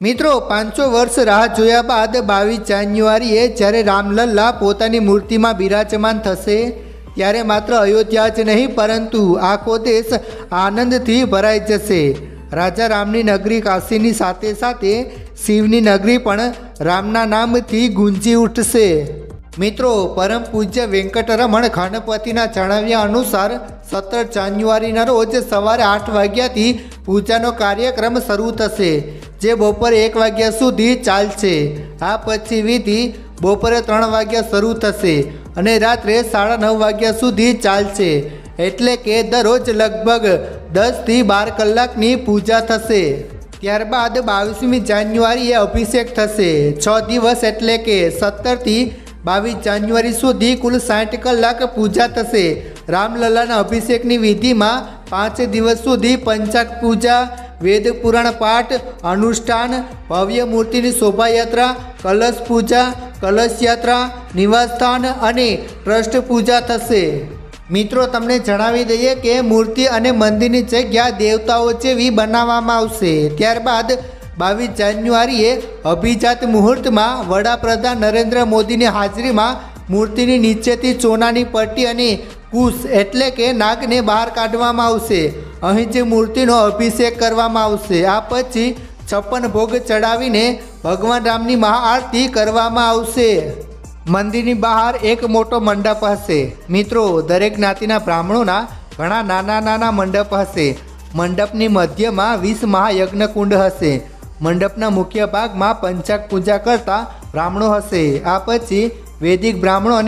મિત્રો, પાંચસો વર્ષ રાહ જોયા બાદ બાવીસ જાન્યુઆરીએ જ્યારે રામલલ્લા પોતાની મૂર્તિમાં બિરાજમાન થશે, ત્યારે માત્ર અયોધ્યા જ નહીં, પરંતુ આખો દેશ આનંદથી ભરાઈ જશે. રાજા રામની નગરી કાશીની સાથે સાથે શિવની નગરી પણ રામના નામથી ગુંજી ઉઠશે. મિત્રો, પરમ પૂજ્ય વેંકટરમણ ગણપતિના જણાવ્યા અનુસાર, સત્તર જાન્યુઆરીના રોજ સવારે આઠ વાગ્યાથી પૂજાનો કાર્યક્રમ શરૂ થશે. જે બપોરે એક વાગ્યા સુધી ચાલશે. આ પછી વિધિ બપોરે ત્રણ વાગ્યા શરૂ થશે અને રાત્રે સાડા નવ વાગ્યા સુધી ચાલશે. એટલે કે દરરોજ લગભગ દસથી બાર કલાકની પૂજા થશે. ત્યારબાદ બાવીસમી જાન્યુઆરીએ અભિષેક થશે. છ દિવસ એટલે કે સત્તરથી બાવીસ જાન્યુઆરી સુધી કુલ સાઠ કલાક પૂજા થશે. રામલલ્લાના અભિષેકની વિધિમાં પાંચ દિવસ સુધી પંચાક પૂજા વેદ પુરાણ પાઠ, અનુષ્ઠાન, ભવ્ય મૂર્તિની શોભાયાત્રા, કલશ પૂજા, કલશ યાત્રા, નિવાસસ્થાન અને ટ્રસ્ટ પૂજા થશે. મિત્રો, તમને જણાવી દઈએ કે મૂર્તિ અને મંદિરની જગ્યા દેવતાઓ જેવી બનાવવામાં આવશે. ત્યારબાદ બાવીસ જાન્યુઆરીએ અભિજાત મુહૂર્તમાં વડાપ્રધાન નરેન્દ્ર મોદીની હાજરીમાં મૂર્તિની નીચેથી ચોનાની પટ્ટી અને કુશ એટલે કે નાગને બહાર કાઢવામાં આવશે. અહીં જે મૂર્તિનો અભિષેક કરવામાં આવશે, આ પછી છપ્પન ભોગ ચડાવીને ભગવાન રામની મહાઆરતી કરવામાં આવશે. મંદિરની બહાર એક મોટો મંડપ હશે. મિત્રો, દરેક જ્ઞાતિના બ્રાહ્મણોના ઘણા નાના નાના મંડપ હશે. મંડપની મધ્યમાં વીસ મહાયજ્ઞ કુંડ હશે. મંડપના મુખ્ય ભાગમાં પંચાક પૂજા કરતા બ્રાહ્મણો હશે. આ પછી વૈદિક બ્રાહ્મણો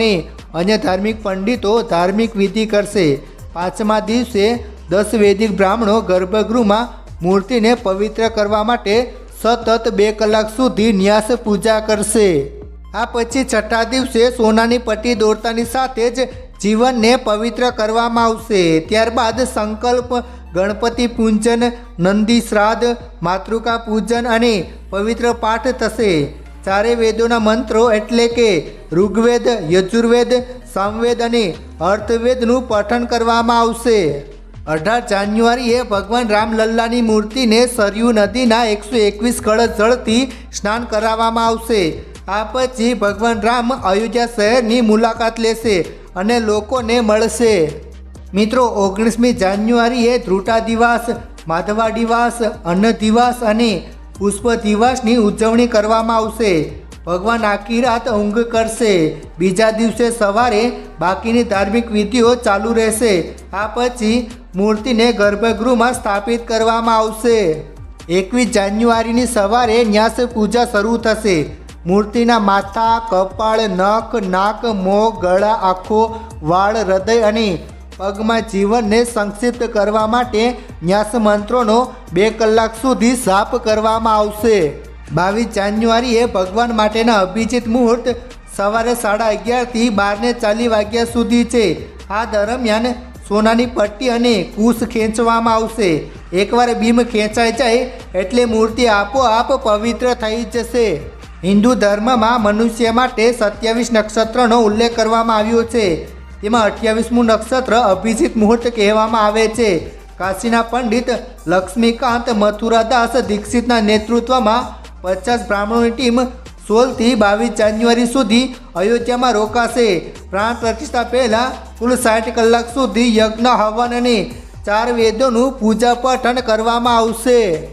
અને અન્ય ધાર્મિક પંડિતો ધાર્મિક વિધિ કરશે. પાંચમા દિવસે દસ વૈદિક બ્રાહ્મણો ગર્ભગૃહમાં મૂર્તિને પવિત્ર કરવા માટે સતત બે કલાક સુધી ન્યાસ પૂજા કરશે. આ પછી છઠ્ઠા દિવસે સોનાની પટ્ટી દોરતાની સાથે જ જીવનને પવિત્ર કરવામાં આવશે. ત્યારબાદ સંકલ્પ, ગણપતિ પૂજન, નંદી શ્રાદ્ધ, માતૃકા પૂજન અને પવિત્ર પાઠ થશે. ચારે વેદોના મંત્રો એટલે કે ઋગ્વેદ, યજુર્વેદ, સામવેદ અને અર્થવેદનું પઠન કરવામાં આવશે. અઢાર જાન્યુઆરીએ ભગવાન રામલલ્લાની મૂર્તિને સરયુ નદીના એકસો એકવીસ કળશ જળથી સ્નાન કરાવવામાં આવશે. આ પછી ભગવાન રામ અયોધ્યા શહેરની મુલાકાત લેશે અને લોકોને મળશે. મિત્રો, ઓગણીસમી જાન્યુઆરીએ ધ્રુટા દિવાસ માધવા દિવાસ અન્ન દિવાસ અને પુષ્પ દિવાસની ઉજવણી કરવામાં આવશે. ભગવાન આખી રાત ઊંઘ કરશે. બીજા દિવસે સવારે બાકીની ધાર્મિક વિધિઓ ચાલુ રહેશે. આ પછી મૂર્તિને ગર્ભગૃહમાં સ્થાપિત કરવામાં આવશે. એકવીસ જાન્યુઆરીની સવારે ન્યાસ પૂજા શરૂ થશે. મૂર્તિના માથા, કપાળ, નખ, નાક, મોં, ગળા, આંખો, વાળ, હૃદય અને પગમાં જીવનને સંક્ષિપ્ત કરવા માટે ન્યાસ મંત્રોનો બે કલાક સુધી સાપ કરવામાં આવશે. બાવીસ જાન્યુઆરીએ ભગવાન માટેના અભિજીત મુહૂર્ત સવારે સાડા અગિયારથી બારને ચાલી વાગ્યા સુધી છે. આ દરમિયાન સોનાની પટ્ટી અને કુશ ખેંચવામાં આવશે. એકવાર બીમ ખેંચાઈ જાય એટલે મૂર્તિ આપોઆપ પવિત્ર થઈ જશે. હિન્દુ ધર્મમાં મનુષ્ય માટે સત્યાવીસ નક્ષત્રનો ઉલ્લેખ કરવામાં આવ્યો છે. તેમાં અઠ્યાવીસમું નક્ષત્ર અભિજીત મુહૂર્ત કહેવામાં આવે છે. કાશીના પંડિત લક્ષ્મીકાંત મથુરાદાસ દીક્ષિતના નેતૃત્વમાં પચાસ બ્રાહ્મણોની ટીમ સોળથી બાવીસ જાન્યુઆરી સુધી અયોધ્યામાં રોકાશે. પ્રાણ પ્રતિષ્ઠા પહેલાં કુલ સાઠ કલાક સુધી યજ્ઞ હવન અને ચાર વેદોનું પૂજા પઠન કરવામાં આવશે.